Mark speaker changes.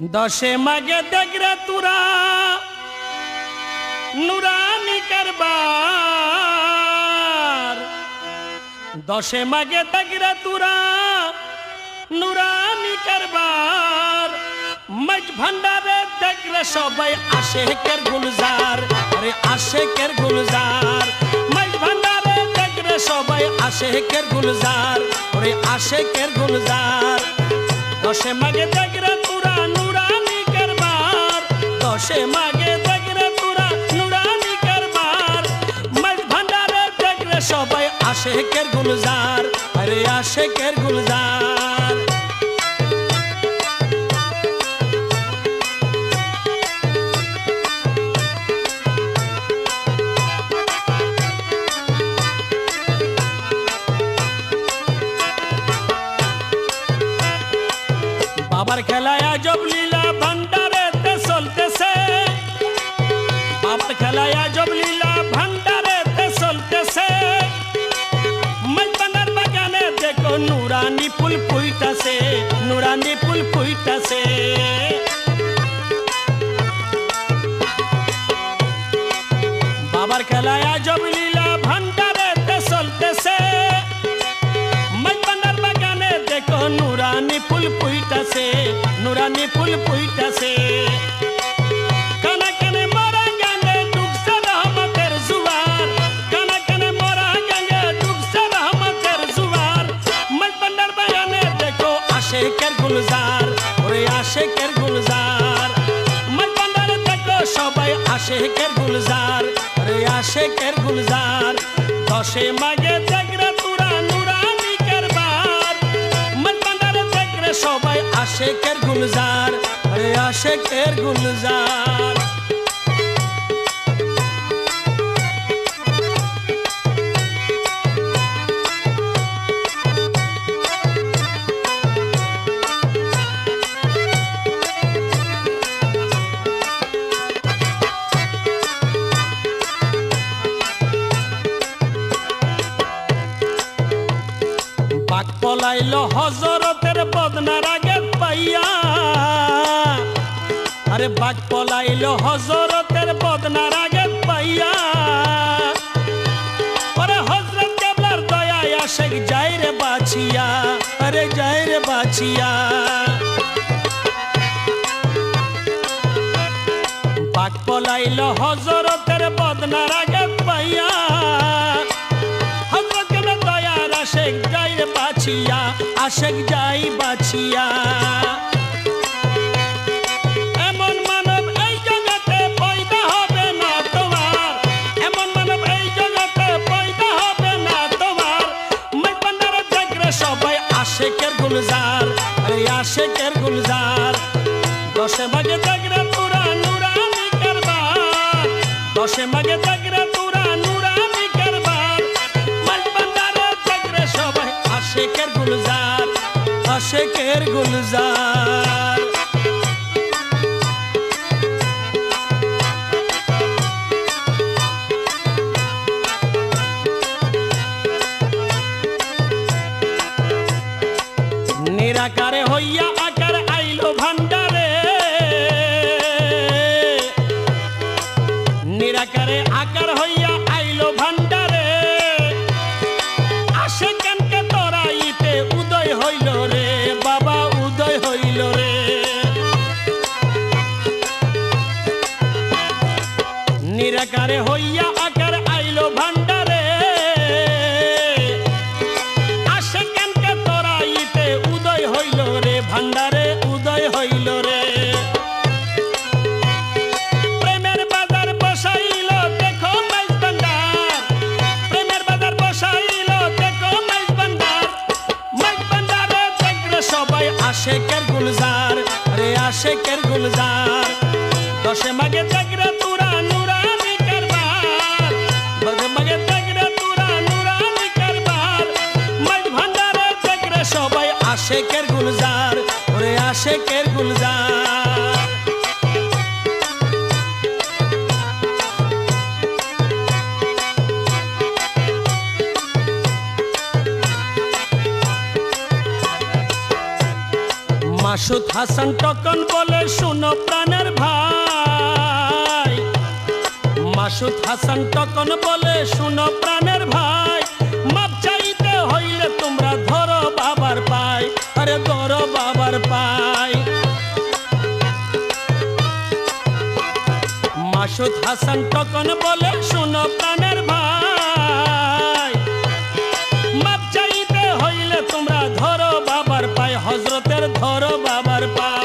Speaker 1: দশে মাগে দেখরে তুরা, নুরানি কারবার। দশে মাগে দেখরে তুরা, নুরানি কারবার। মাঝ ভান্ডারে দেখলে সবাই আশেকের গুলজার, আরে আশেকের গুলজার। মাঝ ভান্ডারে দেখলে সবাই আশেকের গুলজার, আরে আশেকের গুলজার। দশে মাগে দেখরে দশে মাগে দেখরে তুরা নুরানি কারবার মাঝ ভান্ডারে দেখলে সবাই আশেকের গুলজার। আরে আশেকের গুলজার। বাবার খেলায় আজব লীলা বাবার খেলায় আজব লীলা ভান্ডারেতে চলতেছে মাইপানার বাগানে দেখো নুরানি ফুল ফুইতাছে নুরানি ফুল ফুইতাছে বাবার খেলায় আজব লীলা আশেকের গুলজার রে আশেকের গুলজার। দশে মাগে দেখরে তুরা নুরানি মন মাইপানার দেখরে সবাই আশেকের গুলজার রে আশেকের গুলজার। পাক পলাইল হজরতের বদনার আগে পাইয়া। আরে বাঘ পলাইল হজরতের বদনার আগে পাইয়া। আরে হজরত কেবলার দয়ায় আশেক যাই রে বাছিয়া আরে যাই রে বাছিয়া বাঘ পলাইল হজরতের বদনার আগে বাছিয়া আশেক যাই বাছিয়া দশে ভাগে দেখরে পুরা নুরানি দশে আশেকের গুলজার। আশেকের গুলজার রে আশেকের গুলজার। দশে মাগে দেখরে তুরা নুরানি কারবার দশে মাগে দেখরে তুরা নুরানি কারবার। মাইট ভান্ডারে দেখরে সবাই আশেকের গুলজার, ওরে আশেকের গুলজার। মাসুদ হাসান টকন বলে, শুনো প্রাণের ভাই। মাসুদ হাসান টকন বলে, শুনো প্রাণের ভাই, মাপ চাইতে হইলে তোমরা ধরো বাবার পাই। আরে ধরো বাবার পাই। মাসুদ হাসান টকন বলে, শুনো প্রাণের ভাই ধর বাবার পা